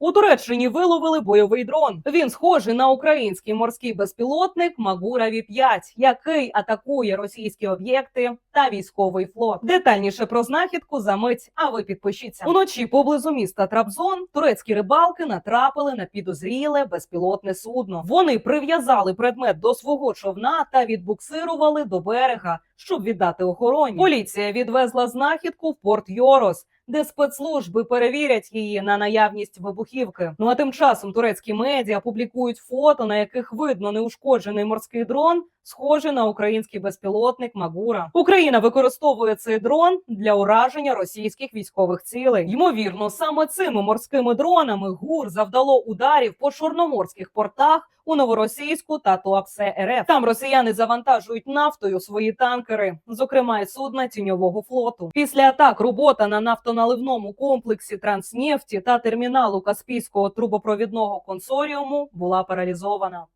У Туреччині виловили бойовий дрон. Він схожий на український морський безпілотник Магура Ві 5 який атакує російські об'єкти та військовий флот. Детальніше про знахідку за мить. А ви підпишіться уночі поблизу міста Трабзон. Турецькі рибалки натрапили на підозріле безпілотне судно. Вони прив'язали предмет до свого човна та відбуксирували до берега, щоб віддати охороні. Поліція відвезла знахідку в порт Йорос де спецслужби перевірять її на наявність вибухівки. Ну а тим часом турецькі медіа публікують фото, на яких видно неушкоджений морський дрон, схожий на український безпілотник Магура. Україна використовує цей дрон для ураження російських військових цілей. Ймовірно, саме цими морськими дронами ГУР завдало ударів по чорноморських портах. У новоросійську та Туапсе РФ. Там росіяни завантажують нафтою свої танкери, зокрема й судна тіньового флоту. Після атак робота на нафтоналивному комплексі Транснефті та терміналу Каспійського трубопровідного консоріуму була паралізована.